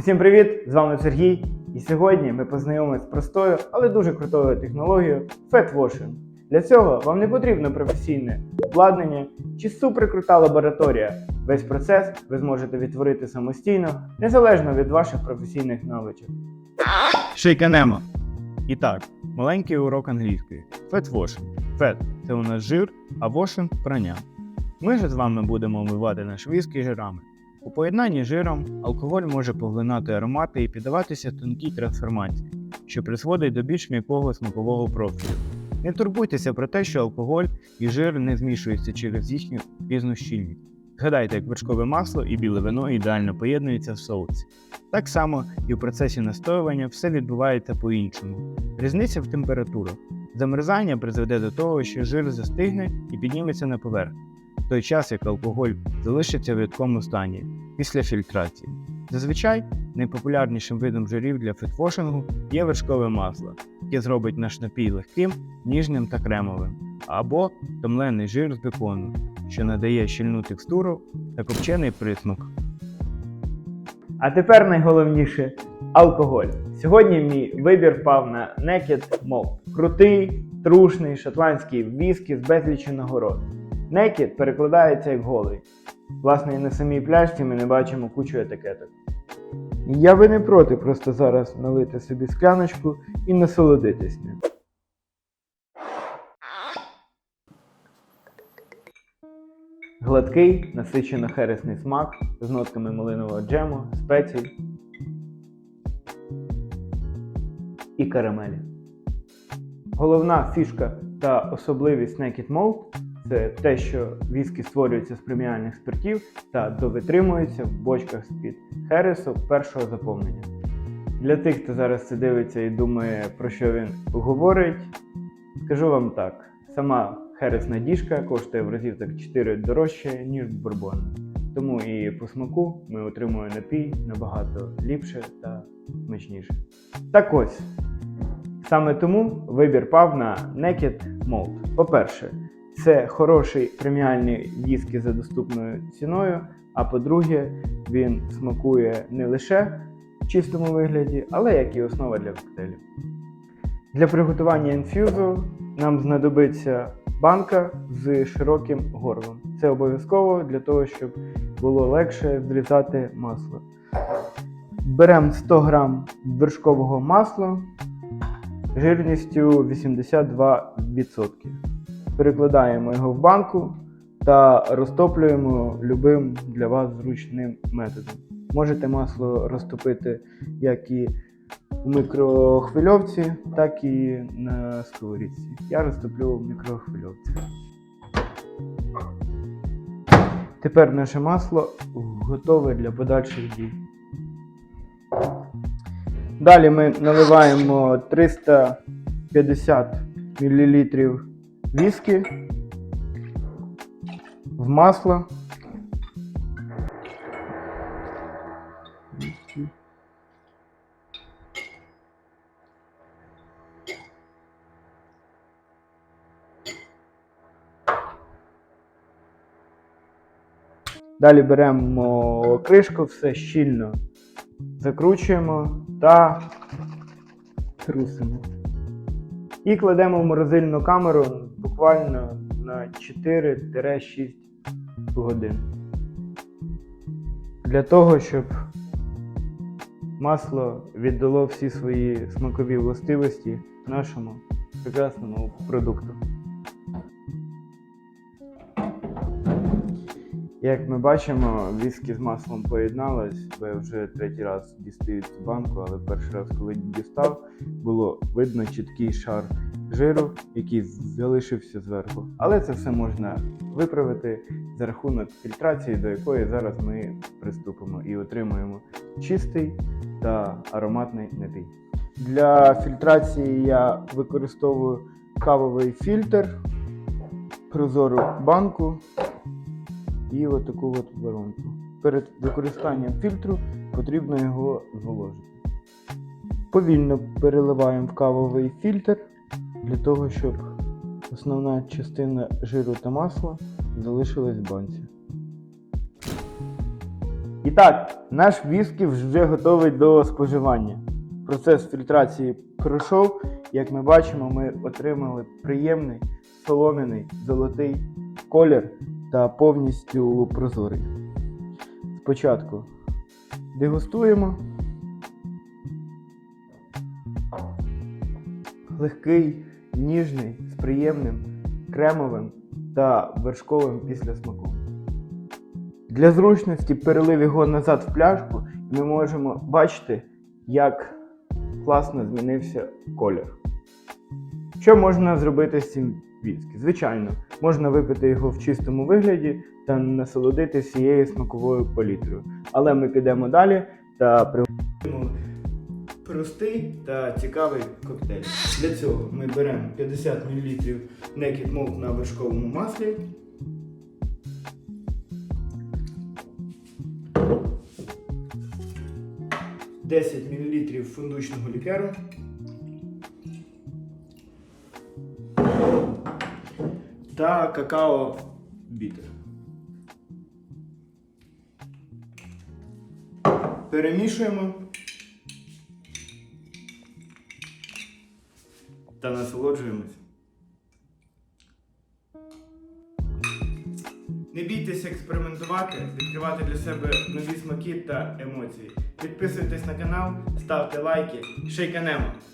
Всім привіт! З вами Сергій. І сьогодні ми познайомимося з простою, але дуже крутою технологією FatWashing. Для цього вам не потрібно професійне обладнання чи суперкрута лабораторія. Весь процес ви зможете відтворити самостійно, незалежно від ваших професійних навичок. Шейканемо. І так, маленький урок англійської. Фетвошинг. Фет це у нас жир, а вошинг прання. Ми ж з вами будемо вмивати наш віскі жирами. У поєднанні з жиром алкоголь може поглинати аромати і піддаватися тонкій трансформації, що призводить до більш м'якого смакового профілю. Не турбуйтеся про те, що алкоголь і жир не змішуються через їхню пізну щільність. Згадайте, як вершкове масло і біле вино ідеально поєднуються в соусі. Так само і в процесі настоювання все відбувається по-іншому. Різниця в температурах. Замерзання призведе до того, що жир застигне і підніметься на поверхню, той час як алкоголь залишиться в рідкому стані після фільтрації. Зазвичай найпопулярнішим видом жирів для фетвошингу є вершкове масло, яке зробить наш напій легким, ніжним та кремовим, або томлений жир з бекону, що надає щільну текстуру та копчений присмак. А тепер найголовніше алкоголь. Сьогодні мій вибір впав на Naked Malt. Крутий, трушний шотландський віскі з безліччю нагород. Naked перекладається як голий. Власне, і на самій пляшці ми не бачимо кучу етикеток. Я би не проти просто зараз налити собі скляночку і насолодитись ним. Гладкий, насичено хересний смак з нотками малинового джему, спецій і карамелі. Головна фішка та особливість Naked Malt – це те, що віскі створюються з преміальних спиртів та довитримуються в бочках з-під хересу першого заповнення. Для тих, хто зараз це дивиться і думає, про що він говорить, скажу вам так: сама хересна діжка коштує в разів так 4 дорожче, ніж бурбонна. Тому і по смаку ми отримуємо напій набагато ліпше та смачніше. Так ось, саме тому вибір пав на Naked Malt. По-перше, це хороший преміальний віскі за доступною ціною. А по-друге, він смакує не лише в чистому вигляді, але як і основа для коктейлів. Для приготування інфюзу нам знадобиться банка з широким горлом. Це обов'язково для того, щоб було легше зрізати масло. Беремо 100 г вершкового масла жирністю 82%. Перекладаємо його в банку та розтоплюємо любим для вас зручним методом. Можете масло розтопити як і у мікрохвильовці, так і на сковорідці. Я розтоплю в мікрохвильовці. Тепер наше масло готове для подальших дій. Далі ми наливаємо 350 мл віскі в масло. Далі беремо кришку, все щільно закручуємо та трусимо. І кладемо в морозильну камеру буквально на 4-6 годин. Для того, щоб масло віддало всі свої смакові властивості нашому прекрасному продукту. Як ми бачимо, віскі з маслом поєдналось, бо я вже третій раз дістаю цю банку, але перший раз, коли дістав, було видно чіткий шар жиру, який залишився зверху. Але це все можна виправити за рахунок фільтрації, до якої зараз ми приступимо і отримуємо чистий та ароматний напій. Для фільтрації я використовую кавовий фільтр, прозору банку і отаку от воронку. Перед використанням фільтру потрібно його зволожити. Повільно переливаємо в кавовий фільтр для того, щоб основна частина жиру та масла залишилась в банці. І так, наш віскі вже готовий до споживання. Процес фільтрації пройшов. Як ми бачимо, ми отримали приємний солом'яний золотий колір та повністю прозорий. Спочатку дегустуємо. Легкий, ніжний, з приємним кремовим та вершковим післясмаком. Для зручності перелив його назад в пляшку, і ми можемо бачити, як класно змінився колір. Що можна зробити з цим віскі? Звичайно, можна випити його в чистому вигляді та насолодитися всією смаковою палітрою. Але ми підемо далі та приготуємо простий та цікавий коктейль. Для цього ми беремо 50 мл Naked Malt на вершковому маслі. Десять мл фундучного лікеру. Та какао бітер. Перемішуємо. Та насолоджуємось. Не бійтеся експериментувати, відкривати для себе нові смаки та емоції. Підписуйтесь на канал, ставте лайки, шейканемо!